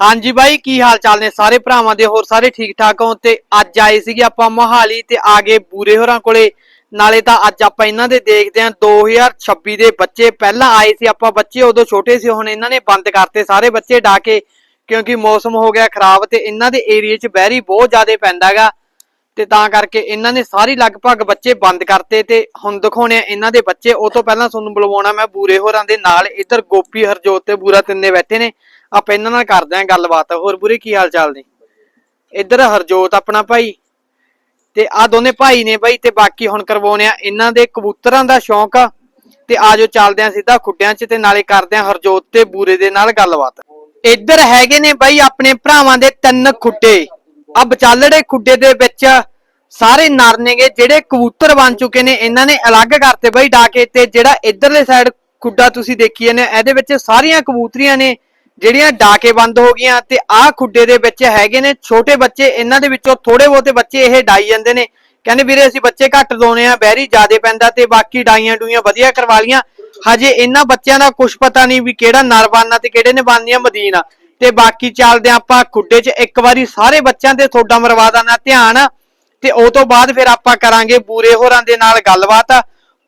ਹਾਂਜੀ ਬਾਈ, ਕੀ ਹਾਲ ਚਾਲ ਨੇ ਸਾਰੇ ਭਰਾਵਾਂ ਦੇ? ਹੋਰ ਸਾਰੇ ਠੀਕ ਠਾਕ ਹੋ ਤੇ ਅੱਜ ਆਏ ਸੀਗੇ ਆਪਾਂ ਮੋਹਾਲੀ ਤੇ ਆ ਗਏ ਬੂਰੇ ਹੋਰਾਂ ਕੋਲੇ। ਨਾਲੇ ਤਾਂ ਅੱਜ ਆਪਾਂ ਇਹਨਾਂ ਦੇ ਦੇਖਦੇ ਆਂ 2026 ਦੇ ਬੱਚੇ ਪਹਿਲਾਂ ਆਏ ਸੀ ਆਪਾਂ। ਬੱਚੇ ਉਦੋਂ ਛੋਟੇ ਸੀ, ਹੁਣ ਇਹਨਾਂ ਨੇ ਬੰਦ ਕਰਤੇ। ਸਾਰੇ ਬੱਚੇ ਡਾ ਕੇ, ਕਿਉਂਕਿ ਮੌਸਮ ਹੋ ਗਿਆ ਖਰਾਬ ਤੇ ਇਹਨਾਂ ਦੇ ਏਰੀਏ 'ਚ ਬਹਿਰੀ ਬਹੁਤ ਜ਼ਿਆਦਾ ਪੈਂਦਾਗਾ ਤੇ ਤਾਂ ਕਰਕੇ ਇਹਨਾਂ ਨੇ ਸਾਰੀ ਲਗਭਗ ਬੱਚੇ ਬੰਦ ਕਰਤੇ ਤੇ ਹੁਣ ਦਿਖਾਉਣੇ ਆ ਇਹਨਾਂ ਦੇ ਬੱਚੇ। ਉਹ ਤੋਂ ਪਹਿਲਾਂ ਤੁਹਾਨੂੰ ਬੁਲਵਾਉਣਾ ਮੈਂ ਬੂਰੇ ਹੋਰਾਂ ਦੇ ਨਾਲ। ਇੱਧਰ ਗੋਪੀ, ਹਰਜੋਤ ਤੇ ਬੂਰਾ ਤਿੰਨੇ ਬੈਠੇ ਨੇ। ਆਪਾਂ ਇਹਨਾਂ ਨਾਲ ਕਰਦੇ ਆਂ ਗੱਲਬਾਤ। ਹੋਰ ਬੁਰੇ ਕੀ ਹਾਲ ਚਾਲ ਨੇ? ਇੱਧਰ ਹਰਜੋਤ ਆਪਣਾ ਭਾਈ ਤੇ ਆ ਦੋਨੇ ਭਾਈ ਨੇ ਬਾਈ ਤੇ ਬਾਕੀ ਹੁਣ ਕਰਵਾਉਣੇ ਆ। ਇਹਨਾਂ ਦੇ ਕਬੂਤਰਾਂ ਦਾ ਸ਼ੌਂਕ ਆ ਤੇ ਆਜੋ ਚੱਲਦੇ ਆ ਸਿੱਧਾ ਖੁੱਡਿਆਂ 'ਚ ਤੇ ਨਾਲੇ ਕਰਦੇ ਆ ਹਰਜੋਤ ਤੇ ਬੂਰੇ ਦੇ ਨਾਲ ਗੱਲਬਾਤ। ਇੱਧਰ ਹੈਗੇ ਨੇ ਬਾਈ ਆਪਣੇ ਭਰਾਵਾਂ ਦੇ ਤਿੰਨ ਖੁੱਡੇ। ਆ ਵਿਚਾਲੜੇ ਖੁੱਡੇ ਦੇ ਵਿੱਚ ਸਾਰੇ ਨਰ ਨੇਗੇ, ਜਿਹੜੇ ਕਬੂਤਰ ਬਣ ਚੁੱਕੇ ਨੇ, ਇਹਨਾਂ ਨੇ ਅਲੱਗ ਕਰਤੇ ਬਾਈ ਡਾਕੇ ਤੇ। ਜਿਹੜਾ ਇੱਧਰਲੇ ਸਾਈਡ ਖੁੱਡਾ ਤੁਸੀਂ ਦੇਖੀ ਜਾਂਦੇ ਇਹਦੇ ਵਿੱਚ ਸਾਰੀਆਂ ਕਬੂਤਰੀਆਂ ਨੇ ਜਿਹੜੀਆਂ ਡਾਕੇ ਬੰਦ ਹੋ ਗਈਆਂ ਤੇ ਆਹ ਖੁੱਡੇ ਦੇ ਵਿੱਚ ਹੈਗੇ ਨੇ, ਛੋਟੇ ਬੱਚੇ, ਇਹਨਾਂ ਦੇ ਵਿੱਚੋਂ ਥੋੜੇ ਬਹੁਤੇ ਬੱਚੇ ਇਹ ਡਾਈ ਜਾਂਦੇ ਨੇ। ਕਹਿੰਦੇ ਵੀਰੇ ਅਸੀਂ ਬੱਚੇ ਘੱਟ ਦੋਨੇ ਆ ਬਹਿਰੀ ਜ਼ਿਆਦੇ ਪੈਂਦਾ ਤੇ ਬਾਕੀ ਡਾਈਆਂ ਡੂਈਆਂ ਵਧੀਆ ਕਰਵਾ ਲੀਆਂ ਹਜੇ ਇਹਨਾਂ ਬੱਚਿਆਂ ਦਾ ਕੁਝ ਪਤਾ ਨਹੀਂ ਵੀ ਕਿਹੜਾ ਨਰ ਬਣਨਾ ਤੇ ਕਿਹੜੇ ਨੇ ਬਣਨੀ ਆ। ਮਦੀਨਾ ਤੇ ਬਾਕੀ ਚੱਲਦੇ ਹਾਂ ਆਪਾਂ ਖੁੱਡੇ 'ਚ, ਇੱਕ ਵਾਰੀ ਸਾਰੇ ਬੱਚਿਆਂ ਤੇ ਤੁਹਾਡਾ ਮਰਵਾ ਦਾਂ ਧਿਆਨ। ਤੇ ਉਹ ਤੋਂ ਬਾਅਦ ਫਿਰ ਆਪਾਂ ਕਰਾਂਗੇ ਬੂਰੇ ਹੋਰਾਂ ਦੇ ਨਾਲ ਗੱਲਬਾਤ।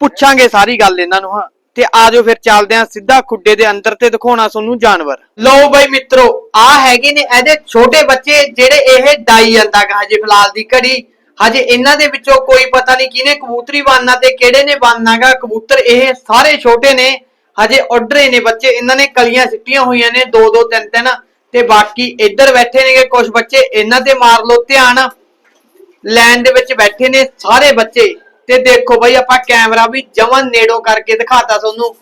ਪੁੱਛਾਂਗੇ ਸਾਰੀ ਗੱਲ ਇਹਨਾਂ ਨੂੰ, ਹਾਂ। ਤੇ ਆਜੋ ਫਿਰ ਚੱਲਦੇ ਆਂ ਸਿੱਧਾ ਖੁੱਡੇ ਦੇ ਅੰਦਰ ਤੇ ਦਿਖਾਉਣਾ ਤੁਹਾਨੂੰ ਜਾਨਵਰ। ਲਓ ਬਈ ਮਿੱਤਰੋ, ਆ ਹੈਗੇ ਨੇ ਇਹਦੇ ਛੋਟੇ ਬੱਚੇ ਜਿਹੜੇ ਇਹ ਡਾਈ ਜਾਂਦਾ ਗਾ ਹਜੇ ਫਿਲਹਾਲ ਦੀ ਘੜੀ। ਹਜੇ ਇਹਨਾਂ ਦੇ ਵਿੱਚੋਂ ਕੋਈ ਪਤਾ ਨਹੀਂ ਕਿਹਨੇ ਕਬੂਤਰੀ ਬਣਨਾ ਤੇ ਕਿਹੜੇ ਨੇ ਬਣਨਾਗਾ ਕਬੂਤਰ ਇਹ ਸਾਰੇ ਛੋਟੇ ਨੇ। ਹਜੇ ਉੱਡਰੇ ਨੇ ਬੱਚੇ। ਇਹਨਾਂ ਨੇ ਕਲੀਆਂ ਸਿੱਟੀਆਂ ਹੋਈਆਂ ਨੇ ਦੋ ਦੋ, ਤਿੰਨ ਤਿੰਨ। ਤੇ ਬਾਕੀ ਇੱਧਰ ਬੈਠੇ ਨੇਗੇ ਕੁਝ ਬੱਚੇ। ਇਹਨਾਂ ਤੇ ਮਾਰ ਲਓ ਧਿਆਨ। ਲਾਈਨ ਦੇ ਵਿੱਚ ਬੈਠੇ ਨੇ ਸਾਰੇ ਬੱਚੇ। ਤੇ ਦੇਖੋ ਬਈ ਆਪਾਂ ਕੈਮਰਾ ਵੀ ਜਮਨ ਨੇੜੋਂ ਕਰਕੇ ਦਿਖਾਤਾ ਤੁਹਾਨੂੰ।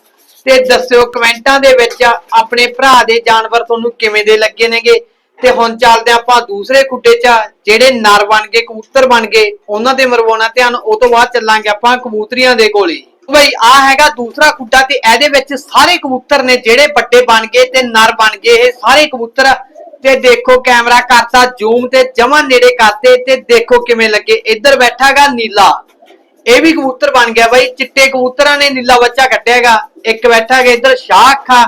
ਤੇ ਦੱਸਿਓ ਕਮੈਂਟਾਂ ਦੇ ਵਿੱਚ ਆਪਣੇ ਭਰਾ ਦੇ ਜਾਨਵਰ ਤੁਹਾਨੂੰ ਕਿਵੇਂ ਦੇ ਲੱਗੇ ਨੇਗੇ। ਤੇ ਹੁਣ ਚੱਲਦੇ ਆਪਾਂ ਦੂਸਰੇ ਖੁੱਡੇ 'ਚ, ਜਿਹੜੇ ਨਰ ਬਣ ਗਏ, ਕਬੂਤਰ ਬਣ ਗਏ, ਉਹਨਾਂ ਦੇ ਮਰਵਾਉਣਾ ਧਿਆਨ। ਉਹ ਤੋਂ ਬਾਅਦ ਚੱਲਾਂਗੇ ਆਪਾਂ ਕਬੂਤਰੀਆਂ ਦੇ ਕੋਲੇ ਬਈ ਆ ਹੈਗਾ ਦੂਸਰਾ ਕੁੱਡਾ ਤੇ ਇਹਦੇ ਵਿੱਚ ਸਾਰੇ ਕਬੂਤਰ ਨੇ, ਜਿਹੜੇ ਵੱਡੇ ਬਣ ਗਏ ਤੇ ਨਰ ਬਣ ਗਏ, ਇਹ ਸਾਰੇ ਕਬੂਤਰ। ਤੇ ਦੇਖੋ ਕੈਮਰਾ ਕਰਤਾ ਜ਼ੂਮ ਤੇ ਜਮਾ ਨੇੜੇ ਕਰਤੇ ਤੇ ਦੇਖੋ ਕਿਵੇਂ ਲੱਗੇ। ਇੱਧਰ ਬੈਠਾਗਾ ਨੀਲਾ। ਇਹ ਵੀ ਕਬੂਤਰ ਬਣ ਗਿਆ ਬਾਈ, ਚਿੱਟੇ ਕਬੂਤਰਾਂ ਨੇ ਨੀਲਾ ਬੱਚਾ ਕੱਢਿਆਗਾ। ਇੱਕ ਬੈਠਾਗਾ ਇੱਧਰ ਸ਼ਾਹ ਅੱਖਾਂ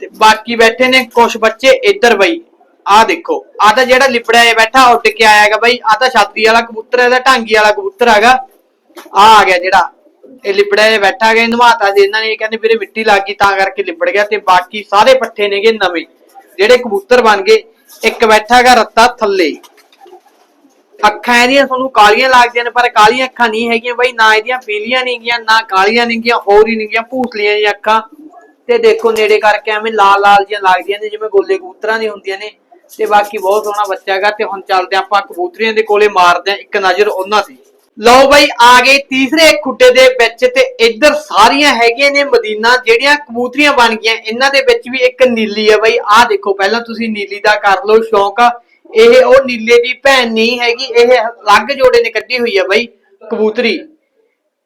ਤੇ ਬਾਕੀ ਬੈਠੇ ਨੇ ਕੁਝ ਬੱਚੇ ਇੱਧਰ ਬਈ। ਆਹ ਦੇਖੋ ਆਹ ਤਾਂ ਜਿਹੜਾ ਲਿਬੜਿਆ ਇਹ ਬੈਠਾ, ਉੱਡ ਕੇ ਆਇਆਗਾ ਬਈ। ਆਹ ਤਾਂ ਛਾਤੀ ਵਾਲਾ ਕਬੂਤਰ ਹੈ, ਇਹਦਾ ਢਾਂਗੀ ਵਾਲਾ ਕਬੂਤਰ ਹੈਗਾ। ਆ ਆ ਗਿਆ ਜਿਹੜਾ, ਇਹ ਲਿਬੜਿਆ ਇਹ ਬੈਠਾ ਗਿਆ ਨਵਾਤਾ ਸੀ ਇਹਨਾਂ ਨੇ ਇਹ ਕਹਿੰਦੇ ਵੀਰੇ ਮਿੱਟੀ ਲੱਗ ਗਈ, ਤਾਂ ਕਰਕੇ ਲਿਬੜ ਗਿਆ ਤੇ ਬਾਕੀ ਸਾਰੇ ਪੱਠੇ ਨੇਗੇ ਨਵੇਂ। ਜਿਹੜੇ ਕਬੂਤਰ ਬਣ ਗਏ, ਇੱਕ ਬੈਠਾ ਹੈਗਾ ਰੱਤਾ ਥੱਲੇ। ਅੱਖਾਂ ਇਹਦੀਆਂ ਤੁਹਾਨੂੰ ਕਾਲੀਆਂ ਲੱਗਦੀਆਂ ਨੇ, ਪਰ ਕਾਲੀਆਂ ਅੱਖਾਂ ਨਹੀਂ ਹੈਗੀਆਂ ਬਈ, ਨਾ ਇਹਦੀਆਂ ਪੀਲੀਆਂ ਨਹੀਂ ਗੀਆਂ ਨਾ ਕਾਲੀਆਂ ਨਹੀਂ ਗੀਆਂ ਹੋਰ ਹੀ ਨਹੀਂ ਗੀਆਂ ਭੂਤਲੀਆਂ ਜਿਹੀਆਂ ਅੱਖਾਂ। ਤੇ ਦੇਖੋ ਨੇੜੇ ਕਰਕੇ ਐਵੇਂ ਲਾਲ ਲਾਲ ਜਿਹੀਆਂ ਲੱਗਦੀਆਂ ਨੇ, ਜਿਵੇਂ ਗੋਲੇ ਕਬੂਤਰਾਂ ਦੀ ਹੁੰਦੀਆਂ ਨੇ। ਤੇ ਬਾਕੀ ਬਹੁਤ ਸੋਹਣਾ ਬੱਚਾ ਹੈਗਾ, ਤੇ ਹੁਣ ਚੱਲਦੇ ਆਪਾਂ ਕਬੂਤਰੀਆਂ ਦੇ ਕੋਲੇ, ਮਾਰਦੇ ਆ ਇੱਕ ਨਜ਼ਰ ਉਹਨਾਂ ਦੀ ਲਓ ਬਈ, ਆ ਗਏ ਤੀਸਰੇ ਖੁੱਡੇ ਦੇ ਵਿੱਚ, ਤੇ ਇੱਧਰ ਸਾਰੀਆਂ ਹੈਗੀਆਂ ਨੇ ਮਦੀਨਾ, ਜਿਹੜੀਆਂ ਕਬੂਤਰੀਆਂ ਬਣ ਗਈਆਂ। ਇਹਨਾਂ ਦੇ ਵਿੱਚ ਵੀ ਇੱਕ ਨੀਲੀ ਹੈ ਬਈ, ਆਹ ਦੇਖੋ, ਪਹਿਲਾਂ ਤੁਸੀਂ ਨੀਲੀ ਦਾ ਕਰ ਲਓ, ਸ਼ੌਂਕ ਇਹ ਉਹ ਨੀਲੇ ਦੀ ਭੈਣ ਨਹੀਂ ਹੈਗੀ, ਇਹ ਅਲੱਗ ਜੋੜੇ ਨੇ ਕੱਢੀ ਹੋਈ ਹੈ ਬਈ, ਕਬੂਤਰੀ।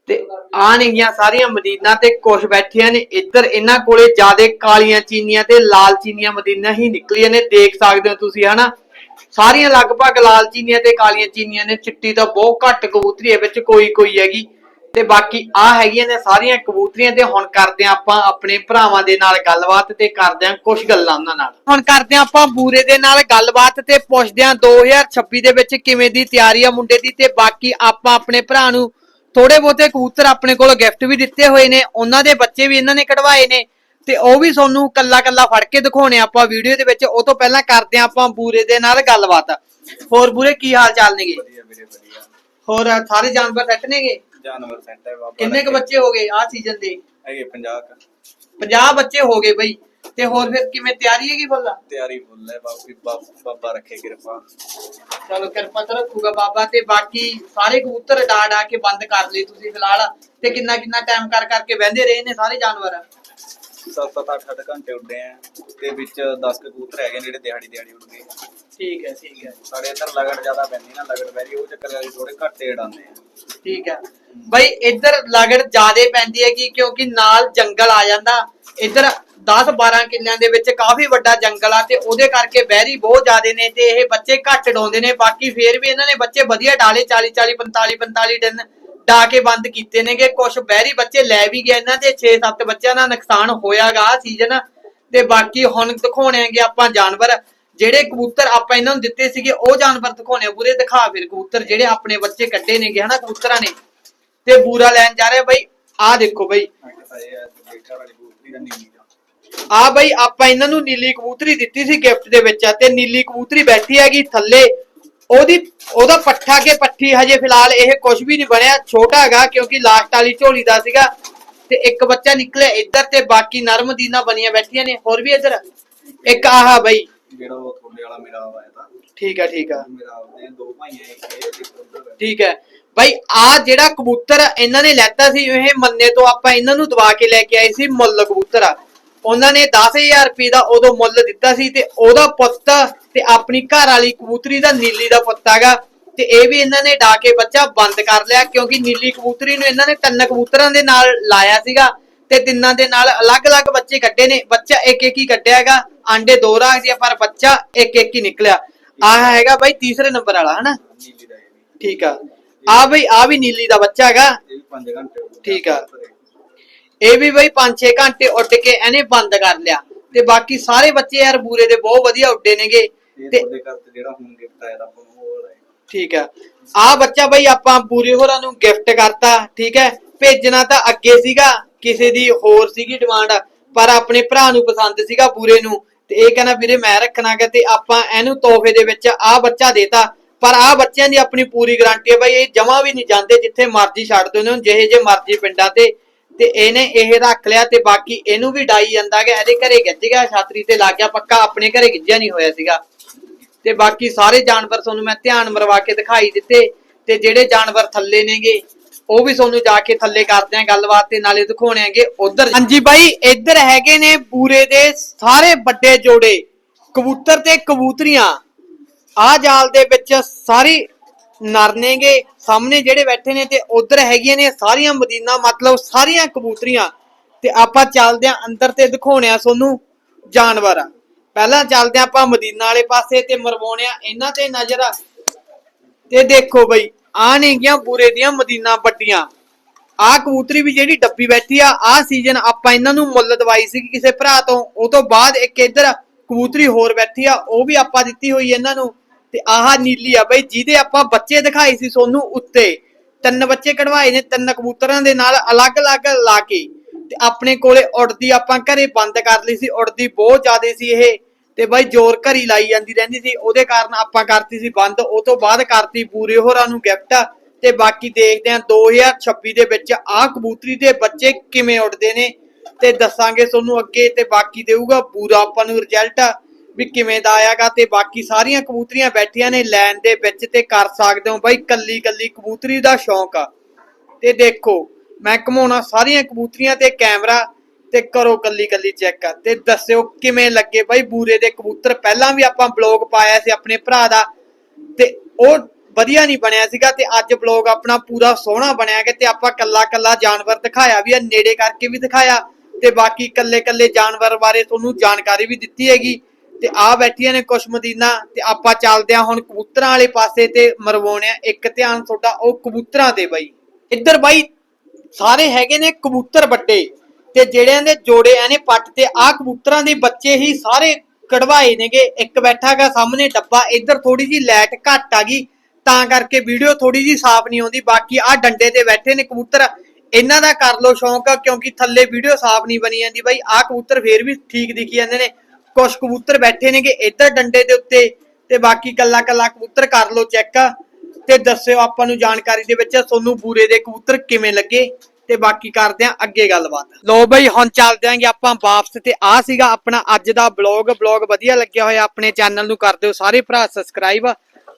ਤੇ ਆ ਨੇਗੀਆਂ ਸਾਰੀਆਂ ਮਦੀਨਾ ਤੇ ਕੁਛ ਬੈਠੀਆਂ ਨੇ, ਇੱਧਰ ਇਹਨਾਂ ਕੋਲੇ ਜਿਆਦੇ ਕਾਲੀਆਂ ਚੀਨੀਆਂ ਤੇ ਲਾਲ ਚੀਨੀਆਂ ਮਦੀਨਾ ਹੀ ਨਿਕਲੀਆਂ ਨੇ, ਦੇਖ ਸਕਦੇ ਹੋ ਤੁਸੀਂ, ਹਨਾ? ਸਾਰੀਆਂ ਲਗਭਗ ਲਾਲ ਚੀਨੀਆਂ ਤੇ ਕਾਲੀਆਂ ਚੀਨੀਆਂ ਨੇ, ਚਿੱਟੀ ਤਾਂ ਬਹੁਤ ਘੱਟ ਕਬੂਤਰੀ ਹੈ, ਵਿੱਚ ਕੋਈ ਕੋਈ ਹੈਗੀ। ਤੇ ਬਾਕੀ ਆ ਹੈਗੀਆਂ ਨੇ ਸਾਰੀਆਂ ਕਬੂਤਰੀਆਂ ਤੇ ਹੁਣ ਕਰਦੇ ਹਾਂ ਆਪਾਂ ਆਪਣੇ ਭਰਾਵਾਂ ਦੇ ਨਾਲ ਗੱਲਬਾਤ ਤੇ ਕਰਦੇ ਹਾਂ ਕੁਝ ਗੱਲਾਂ ਉਹਨਾਂ ਨਾਲ। ਹੁਣ ਕਰਦੇ ਹਾਂ ਆਪਾਂ ਬੂਰੇ ਦੇ ਨਾਲ ਗੱਲਬਾਤ ਤੇ ਪੁੱਛਦੇ ਹਾਂ 2026 ਦੇ ਵਿੱਚ ਕਿਵੇਂ ਦੀ ਤਿਆਰੀ ਆ ਮੁੰਡੇ ਦੀ ਤੇ ਬਾਕੀ ਆਪਾਂ ਆਪਣੇ ਭਰਾ ਨੂੰ ਥੋੜੇ ਬਹੁਤੇ ਕਬੂਤਰ ਆਪਣੇ ਕੋਲ ਗਿਫਟ ਵੀ ਦਿੱਤੇ ਹੋਏ ਨੇ ਉਹਨਾਂ ਦੇ ਬੱਚੇ ਵੀ ਇਹਨਾਂ ਨੇ ਕਢਵਾਏ ਨੇ ਤੇ ਉਹ ਵੀ ਤੁਹਾਨੂੰ ਕੱਲਾ ਕੱਲਾ ਫੜ ਕੇ ਦਿਖਾਉਣੇ ਆਪਾਂ ਵੀਡੀਓ ਦੇ ਵਿੱਚ ਉਹ ਤੋਂ ਪਹਿਲਾਂ ਕਰਦੇ ਹਾਂ ਆਪਾਂ ਬੂਰੇ ਦੇ ਨਾਲ ਗੱਲਬਾਤ। ਹੋਰ ਬੂਰੇ ਕੀ ਹਾਲ ਚਾਲ ਨੇਗੇ? ਹੋਰ ਸਾਰੇ ਜਾਨਵਰ ਸੈੱਟ ਨੇਗੇ? ਜਾਨਵਰ ਸੈਂਟਰ ਬਾਬਾ ਕਿੰਨੇ ਕ ਬੱਚੇ ਹੋ ਗਏ ਆ ਸੀਜ਼ਨ ਦੇ? ਹੈਗੇ 50 ਕ। 50 ਬੱਚੇ ਹੋ ਗਏ ਬਈ। ਤੇ ਹੋਰ ਫਿਰ ਕਿਵੇਂ ਤਿਆਰੀ ਹੈਗੀ ਫੁੱਲ? ਤਿਆਰੀ ਫੁੱਲ ਹੈ ਬਾਬੀ ਬਾਬ- ਰੱਖੇ ਕਿਰਪਾ। ਚਲੋ ਕਿਰਪਾ ਤਾਂ ਰੱਖੂਗਾ ਬਾਬਾ ਤੇ ਬਾਕੀ ਸਾਰੇ ਕਬੂਤਰ ਡਾ ਡਾ ਕੇ ਬੰਦ ਕਰ ਲਈ ਤੁਸੀਂ ਫਿਲਹਾਲ। ਤੇ ਕਿੰਨਾ ਕਿੰਨਾ ਟਾਈਮ ਕਰ ਕਰਕੇ ਬਹਿੰਦੇ ਰਹੇ ਨੇ ਸਾਰੇ ਜਾਨਵਰ? 7-7 8-8 ਘੰਟੇ ਉੱਡੇ ਆ। ਤੇ ਵਿੱਚ 10 ਕੁ ਕਬੂਤਰ ਹੈਗੇ ਨੇ ਜਿਹੜੇ ਦਿਹਾੜੀ ਦਿਹਾੜੀ ਉੱਡ ਗਏ ਠੀਕ ਹੈ ਠੀਕ ਹੈ। ਸਾਡੇ ਇੱਧਰ ਲਗੜ ਜ਼ਿਆਦਾ ਪੈਂਦੀ ਨਾ ਲਗੜ ਵੈਰੀ ਉਹ ਚੱਕਰ ਵਾਲੀ ਥੋੜੇ ਘੱਟੇ ਉਡਾਉਂਦੇ ਆ। ਠੀਕ ਹੈ। ਬਈ ਇੱਧਰ ਲਗੜ ਜ਼ਿਆਦੇ ਪੈਂਦੀ ਹੈ ਕਿ ਕਿਉਂਕਿ ਨਾਲ ਜੰਗਲ ਆ ਜਾਂਦਾ। ਇੱਧਰ 10 12 ਕਿੱਲਿਆਂ ਦੇ ਵਿੱਚ ਕਾਫੀ ਵੱਡਾ ਜੰਗਲ ਆ ਤੇ ਉਹਦੇ ਕਰਕੇ ਬਹਿਰੀ ਬਹੁਤ ਜ਼ਿਆਦੇ ਨੇ ਤੇ ਇਹ ਬੱਚੇ ਘੱਟ ਡਾਉਂਦੇ ਨੇ। ਬਾਕੀ ਫੇਰ ਵੀ ਇਹਨਾਂ ਨੇ ਬੱਚੇ ਵਧੀਆ ਡਾਲੇ 40 40 45 45 ਦਿਨ ਡਾ ਕੇ ਬੰਦ ਕੀਤੇ ਨੇਗੇ। ਕੁਝ ਬਹਿਰੀ ਬੱਚੇ ਲੈ ਵੀ ਗਏ ਇਹਨਾਂ ਦੇ 6 7 ਬੱਚਿਆਂ ਦਾ ਨੁਕਸਾਨ ਹੋਇਆਗਾ ਸੀਜ਼ਨ ਤੇ ਬਾਕੀ ਹੁਣ ਦਿਖਾਉਣੇ ਆਂਗੇ ਆਪਾਂ ਜਾਨਵਰ। ਜਿਹੜੇ ਕਬੂਤਰ ਆਪਾਂ ਇਹਨਾਂ ਨੂੰ ਦਿੱਤੇ ਸੀਗੇ, ਉਹ ਜਾਨਵਰ ਦਿਖਾਉਣੇ ਆ ਪੂਰੇ ਦਿਖਾ ਫਿਰ ਕਬੂਤਰ, ਜਿਹੜੇ ਆਪਣੇ ਬੱਚੇ ਕੱਢੇ ਨੇਗੇ, ਹਨਾ, ਕਬੂਤਰਾਂ ਨੇ। ਤੇ ਬੂਰਾ ਲੈਣ ਜਾ ਰਿਹਾ ਆ ਬਈ, ਆਹ ਦੇਖੋ ਬਈ। ਆ ਬਈ, ਆਪਾਂ ਇਹਨਾਂ ਨੂੰ ਨੀਲੀ ਕਬੂਤਰੀ ਦਿੱਤੀ ਸੀ ਗਿਫਟ ਦੇ ਵਿੱਚ ਤੇ ਨੀਲੀ ਕਬੂਤਰੀ ਬੈਠੀ ਹੈਗੀ ਥੱਲੇ। ਉਹਦੀ, ਉਹਦਾ ਪੱਠਾ ਕੇ ਪੱਠੀ ਹਜੇ ਫਿਲਹਾਲ ਇਹ ਕੁਝ ਵੀ ਨਹੀਂ ਬਣਿਆ, ਛੋਟਾ ਹੈਗਾ, ਕਿਉਂਕਿ ਲਾਸਟ ਵਾਲੀ ਝੋਲੀ ਦਾ ਸੀਗਾ। ਤੇ ਇੱਕ ਬੱਚਾ ਨਿਕਲਿਆ ਇੱਧਰ ਤੇ ਬਾਕੀ ਨਰਮ ਦੀਨਾ ਬਣੀਆਂ ਬੈਠੀਆਂ ਨੇ, ਹੋਰ ਵੀ ਇੱਧਰ। ਇੱਕ ਆਹਾ ਬਈ ਜਿਹੜਾ ਉਹ ਤੁਹਾਡੇ ਵਾਲਾ ਮੇਰਾ ਆਇਆ ਤਾਂ। ਠੀਕ ਆ ਠੀਕ ਆ। ਮੇਰਾ ਉਹਦੇ ਦੋ ਭਾਈ ਹੈ ਇੱਕ ਇਹ ਤੇ ਇੱਕ ਉੱਧਰ ਹੈ। ਠੀਕ ਹੈ। ਭਾਈ ਆ ਜਿਹੜਾ ਕਬੂਤਰ ਇਹਨਾਂ ਨੇ ਲੈਤਾ ਸੀ ਇਹ ਮੰਨੇ ਤੋਂ ਆਪਾਂ ਇਹਨਾਂ ਨੂੰ ਦਵਾ ਕੇ ਲੈ ਕੇ ਆਏ ਸੀ ਮੁੱਲ ਕਬੂਤਰ ਆ। ਉਹਨਾਂ ਨੇ 10000 ਰੁਪਏ ਦਾ ਉਦੋਂ ਮੁੱਲ ਦਿੱਤਾ ਸੀ ਤੇ ਉਹਦਾ ਪੁੱਤ ਤੇ ਆਪਣੀ ਘਰ ਵਾਲੀ ਕਬੂਤਰੀ ਦਾ ਨੀਲੀ ਦਾ ਪੁੱਤ ਹੈਗਾ। ਤੇ ਇਹ ਵੀ ਇਹਨਾਂ ਨੇ ਡਾ ਕੇ ਬੱਚਾ ਬੰਦ ਕਰ ਲਿਆ ਕਿਉਂਕਿ ਨੀਲੀ ਕਬੂਤਰੀ ਨੂੰ ਇਹਨਾਂ ਨੇ ਤਿੰਨ ਕਬੂਤਰਾਂ ਦੇ ਨਾਲ ਲਾਇਆ ਸੀਗਾ ਤੇ ਤਿੰਨਾਂ ਦੇ ਨਾਲ ਅਲੱਗ-ਅਲੱਗ ਬੱਚੇ ਕੱਢੇ ਨੇ। ਬੱਚਾ ਇੱਕ ਇੱਕ ਹੀ ਕੱਢਿਆ ਹੈਗਾ। ਆਂਡੇ ਦੋ ਰੱਖਦੀ ਆ ਪਰ ਬੱਚਾ ਇੱਕ ਇੱਕ ਹੀ ਨਿਕਲਿਆ। ਆਹ ਹੈਗਾ ਬਾਈ ਤੀਸਰੇ ਨੰਬਰ ਵਾਲਾ ਹਨਾ? ਨੀਲੀ ਦਾ ਇਹ ਵੀ ਠੀਕ ਆ। ਆ ਬਈ ਆ ਵੀ ਨੀਲੀ ਦਾ ਬੱਚਾ ਹੈਗਾ। ਇਹ ਵੀ 5 ਘੰਟੇ ਉੱਡਦਾ ਠੀਕ ਆ। ਇਹ ਵੀ ਬਈ 5-6 ਘੰਟੇ ਉੱਡ ਕੇ ਇਹਨੇ ਬੰਦ ਕਰ ਲਿਆ। ਤੇ ਬਾਕੀ ਸਾਰੇ ਬੱਚੇ ਯਾਰ ਬੂਰੇ ਦੇ ਬਹੁਤ ਵਧੀਆ ਉੱਡੇ ਨੇਗੇ। ਇਹ ਤੇ ਤੁਹਾਡੇ ਘਰ ਤੇ ਜਿਹੜਾ ਹੁਣ ਗਿਫਟ ਆਇਆ ਤਾਂ ਆਪਾਂ ਨੂੰ ਉਹ ਹੈ। ਠੀਕ ਆ। ਆ ਬੱਚਾ ਬਈ ਆਪਾਂ ਬੂਰੇ ਹੋਰਾਂ ਨੂੰ ਗਿਫਟ ਕਰਤਾ ਠੀਕ ਹੈ? ਭੇਜਣਾ ਤਾਂ ਅੱਗੇ ਸੀਗਾ ਕਿਸੇ ਦੀ ਹੋਰ ਸੀਗੀ ਡਿਮਾਂਡ ਪਰ ਆਪਣੇ ਭਰਾ ਨੂੰ ਪਸੰਦ ਸੀਗਾ ਬੂਰੇ ਨੂੰ। ਤੇ ਇਹ ਕਹਿੰਦਾ ਵੀਰੇ ਮੈਂ ਰੱਖਣਾਗਾ ਤੇ ਆਪਾਂ ਇਹਨੂੰ ਤੋਹਫੇ ਦੇ ਵਿੱਚ ਆ ਬੱਚਾ ਦੇਤਾ, ਪਰ ਆ ਬੱਚਿਆਂ ਦੀ ਆਪਣੀ ਪੂਰੀ ਗਾਰੰਟੀ ਹੈ ਬਈ ਇਹ ਜਮਾ ਵੀ ਨਹੀਂ ਜਾਂਦੇ ਜਿੱਥੇ ਮਰਜ਼ੀ ਛੱਡ ਦੋ ਇਹਨਾਂ ਜਿਹੇ ਜੇ ਮਰਜ਼ੀ ਪਿੰਡਾਂ ਤੇ। ਤੇ ਇਹਨੇ ਇਹ ਰੱਖ ਲਿਆ ਤੇ ਬਾਕੀ ਇਹਨੂੰ ਵੀ ਡਾਈ ਜਾਂਦਾ ਕਿ ਇਹਦੇ ਘਰੇ ਗਿੱਜ ਗਿਆ ਛਾਤਰੀ ਤੇ ਲੱਗ ਗਿਆ ਪੱਕਾ, ਆਪਣੇ ਘਰੇ ਗਿੱਜਿਆ ਨਹੀਂ ਹੋਇਆ ਸੀਗਾ। ਤੇ ਬਾਕੀ ਸਾਰੇ ਜਾਨਵਰ ਤੁਹਾਨੂੰ ਮੈਂ ਧਿਆਨ ਮਰਵਾ ਕੇ ਦਿਖਾਈ ਦਿੱਤੇ, ਤੇ ਜਿਹੜੇ ਜਾਨਵਰ ਥੱਲੇ ਨੇਗੇ ਉਹ ਵੀ ਤੁਹਾਨੂੰ ਜਾ ਕੇ ਥੱਲੇ ਕਰਦੇ ਆ ਗੱਲਬਾਤ ਤੇ ਨਾਲੇ ਦਿਖਾਉਣੇ ਆਂਗੇ ਉਧਰ। ਹਾਂਜੀ ਬਾਈ, ਇੱਧਰ ਹੈਗੇ ਨੇ ਪੂਰੇ ਦੇ ਸਾਰੇ ਵੱਡੇ ਜੋੜੇ, ਕਬੂਤਰ ਤੇ ਕਬੂਤਰੀਆਂ। ਆ ਜਾਲ ਦੇ ਵਿੱਚ ਸਾਰੀ ਨਰ ਸਾਹਮਣੇ ਜਿਹੜੇ ਬੈਠੇ ਨੇ ਤੇ ਉਧਰ ਹੈਗੀਆਂ ਨੇ ਸਾਰੀਆਂ ਮਦੀਨਾ, ਮਤਲਬ ਸਾਰੀਆਂ ਕਬੂਤਰੀਆਂ। ਤੇ ਆਪਾਂ ਚੱਲਦੇ ਆਂ ਅੰਦਰ ਤੇ ਦਿਖਾਉਣੇ ਆ ਤੁਹਾਨੂੰ ਜਾਨਵਰ। ਪਹਿਲਾਂ ਚੱਲਦੇ ਆਂ ਆਪਾਂ ਮਦੀਨਾ ਵਾਲੇ ਪਾਸੇ ਤੇ ਮਰਵਾਉਣੇ ਆ ਇਹਨਾਂ ਤੇ ਨਜ਼ਰ। ਤੇ ਦੇਖੋ ਬਈ ਆ ਨੇਗੀਆਂ ਬੂਰੇ ਦੀਆਂ ਮਦੀਨਾ ਵੱਡੀਆਂ। ਆ ਕਬੂਤਰੀ ਵੀ ਜਿਹੜੀ ਡੱਬੀ ਬੈਠੀ ਆ ਆ ਸੀਜ਼ਨ ਆਪਾਂ ਇਹਨਾਂ ਨੂੰ ਮੁੱਲ ਦਵਾਈ ਸੀ ਕਿਸੇ ਭਰਾ ਤੋਂ। ਉਹ ਤੋਂ ਬਾਅਦ ਇੱਕ ਇੱਧਰ ਕਬੂਤਰੀ ਹੋਰ ਬੈਠੀ ਆ, ਉਹ ਵੀ ਆਪਾਂ ਦਿੱਤੀ ਹੋਈ ਇਹਨਾਂ ਨੂੰ। ਤੇ ਆਹ ਨੀਲੀ ਆ ਬਈ, ਜਿਹਦੇ ਆਪਾਂ ਬੱਚੇ ਦਿਖਾਏ ਸੀ ਸੋਨੂੰ ਉੱਤੇ। ਤਿੰਨ ਬੱਚੇ ਕਢਵਾਏ ਨੇ, ਤਿੰਨ ਕਬੂਤਰਾਂ ਦੇ ਨਾਲ ਅਲੱਗ-ਅਲੱਗ ਲਾ ਕੇ। ਤੇ ਆਪਣੇ ਕੋਲੇ ਉੜਦੀ ਆਪਾਂ ਘਰੇ ਬੰਦ ਕਰ ਲਈ ਸੀ, ਉੜਦੀ ਬਹੁਤ ਜ਼ਿਆਦਾ ਸੀ ਇਹ। ਤੇ ਬਾਈ ਜ਼ੋਰ ਘਰੀ ਲਾਈ ਜਾਂਦੀ ਰਹਿੰਦੀ ਸੀ, ਉਹਦੇ ਕਾਰਨ ਆਪਾਂ ਕਰਤੀ ਸੀ ਬੰਦ, ਉਹ ਤੋਂ ਬਾਅਦ ਕਰਤੀ ਪੂਰੇ ਹੋਰਾਂ ਨੂੰ ਗਿਫਟ ਤੇ ਬਾਕੀ ਦੇਖਦੇ ਹਾਂ 2026 ਦੇ ਵਿੱਚ ਆਹ ਕਬੂਤਰੀ ਦੇ ਬੱਚੇ ਕਿਵੇਂ ਉੱਡਦੇ ਨੇ, ਤੇ ਦੱਸਾਂਗੇ ਤੁਹਾਨੂੰ ਅੱਗੇ, ਤੇ ਬਾਕੀ ਦੇਊਗਾ ਪੂਰਾ ਆਪਾਂ ਨੂੰ ਰਿਜ਼ਲਟ ਵੀ ਕਿਵੇਂ ਦਾ ਆਇਆਗਾ, ਤੇ ਬਾਕੀ ਸਾਰੀਆਂ ਕਬੂਤਰੀਆਂ ਬੈਠੀਆਂ ਨੇ ਲਾਈਨ ਦੇ ਵਿੱਚ ਤੇ ਕਰ ਸਕਦੇ ਹੋ ਬਾਈ ਕੱਲੀ ਕੱਲੀ ਕਬੂਤਰੀ ਦਾ ਸ਼ੌਂਕ ਆ। ਤੇ ਦੇਖੋ, ਮੈਂ ਘਮਾਉਣਾ ਸਾਰੀਆਂ ਕਬੂਤਰੀਆਂ ਤੇ ਕੈਮਰਾ ਤੇ ਕਰੋ ਕੱਲੀ ਕੱਲੀ ਚੈੱਕ ਤੇ ਦੱਸਿਓ ਕਿਵੇਂ ਲੱਗੇ ਬਾਈ? ਬੂਰੇ ਦੇ ਕਬੂਤਰ ਪਹਿਲਾਂ ਵੀ ਆਪਾਂ ਬਲੌਗ ਪਾਇਆ ਸੀ ਆਪਣੇ ਭਰਾ ਦਾ। ਤੇ ਉਹ ਵਧੀਆ ਨਹੀਂ ਬਣਿਆ ਸੀਗਾ ਤੇ ਅੱਜ ਬਲੌਗ ਆਪਣਾ ਪੂਰਾ ਸੋਹਣਾ ਬਣਿਆ ਕਿ ਤੇ ਆਪਾਂ ਕੱਲਾ ਕੱਲਾ ਜਾਨਵਰ ਦਿਖਾਇਆ ਵੀ ਆ, ਨੇੜੇ ਕਰਕੇ ਵੀ ਦਿਖਾਇਆ। ਤੇ ਬਾਕੀ ਕੱਲੇ ਕੱਲੇ ਜਾਨਵਰ ਬਾਰੇ ਤੁਹਾਨੂੰ ਜਾਣਕਾਰੀ ਵੀ ਦਿੱਤੀ ਹੈਗੀ। ਤੇ ਆ ਬੈਠੀਆਂ ਨੇ ਕੁਛ ਮਦੀਨਾ, ਤੇ ਆਪਾਂ ਚੱਲਦੇ ਆ ਹੁਣ ਕਬੂਤਰਾਂ ਵਾਲੇ ਪਾਸੇ ਤੇ ਮਰਵਾਉਣੇ ਆ ਇੱਕ ਧਿਆਨ ਤੁਹਾਡਾ ਉਹ ਕਬੂਤਰਾਂ ਤੇ ਬਾਈ। ਇੱਧਰ ਬਾਈ, ਸਾਰੇ ਹੈਗੇ ਨੇ ਕਬੂਤਰ ਵੱਡੇ। ਤੇ ਜਿਹੜਿਆਂ ਦੇ ਜੋੜੇ ਐਨੇ ਪੱਟ ਤੇ ਆ ਕਬੂਤਰਾਂ ਦੇ ਬੱਚੇ ਹੀ ਸਾਰੇ ਕਢਵਾਏ ਨੇਗੇ। ਇੱਕ ਬੈਠਾਗਾ ਸਾਹਮਣੇ ਡੱਬਾ, ਇੱਧਰ ਥੋੜੀ ਜੀ ਲਾਈਟ ਘੱਟ ਆ ਗਈ, ਤਾਂ ਕਰਕੇ ਵੀਡੀਓ ਥੋੜੀ ਜੀ ਸਾਫ਼ ਨਹੀਂ ਆਉਂਦੀ। ਬਾਕੀ ਆ ਡੰਡੇ ਤੇ ਬੈਠੇ ਨੇ ਕਬੂਤਰ, ਇਹਨਾਂ ਦਾ ਕਰ ਲੋ ਸ਼ੌਂਕ, ਕਿਉਂਕਿ ਥੱਲੇ ਵੀਡੀਓ ਸਾਫ਼ ਨਹੀਂ ਬਣੀ ਜਾਂਦੀ ਬਾਈ। ਆ ਕਬੂਤਰ ਫੇਰ ਵੀ ਠੀਕ ਦਿਖੀ ਜਾਂਦੇ ਨੇ। ਕੁਝ ਕਬੂਤਰ ਬੈਠੇ ਨੇਗੇ ਇੱਧਰ ਡੰਡੇ ਦੇ ਉੱਤੇ, ਤੇ ਬਾਕੀ ਕੱਲਾ ਕੱਲਾ ਕਬੂਤਰ ਕਰ ਲੋ ਚੈੱਕ। ਤੇ ਦੱਸਿਓ ਆਪਾਂ ਨੂੰ ਜਾਣਕਾਰੀ ਦੇ ਵਿੱਚ ਤੁਹਾਨੂੰ ਬੂਰੇ ਦੇ ਕਬੂਤਰ ਕਿਵੇਂ ਲੱਗੇ। ਤੇ ਬਾਕੀ ਕਰਦੇ ਆਂ ਅੱਗੇ ਗੱਲਬਾਤ। ਲੋ ਬਈ, ਹੁਣ ਚੱਲਦੇ ਆਂਗੇ ਆਪਾਂ ਵਾਪਸ ਤੇ ਆ ਸੀਗਾ ਆਪਣਾ ਅੱਜ ਦਾ ਬਲੌਗ ਬਲੌਗ ਵਧੀਆ ਲੱਗਿਆ ਹੋਇਆ ਆਪਣੇ ਚੈਨਲ ਨੂੰ ਕਰ ਦਿਓ ਸਾਰੇ ਭਰਾ ਸਬਸਕ੍ਰਾਈਬ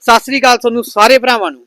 ਸਤਿ ਸ੍ਰੀ ਅਕਾਲ ਤੁਹਾਨੂੰ ਸਾਰੇ ਭਰਾਵਾਂ ਨੂੰ।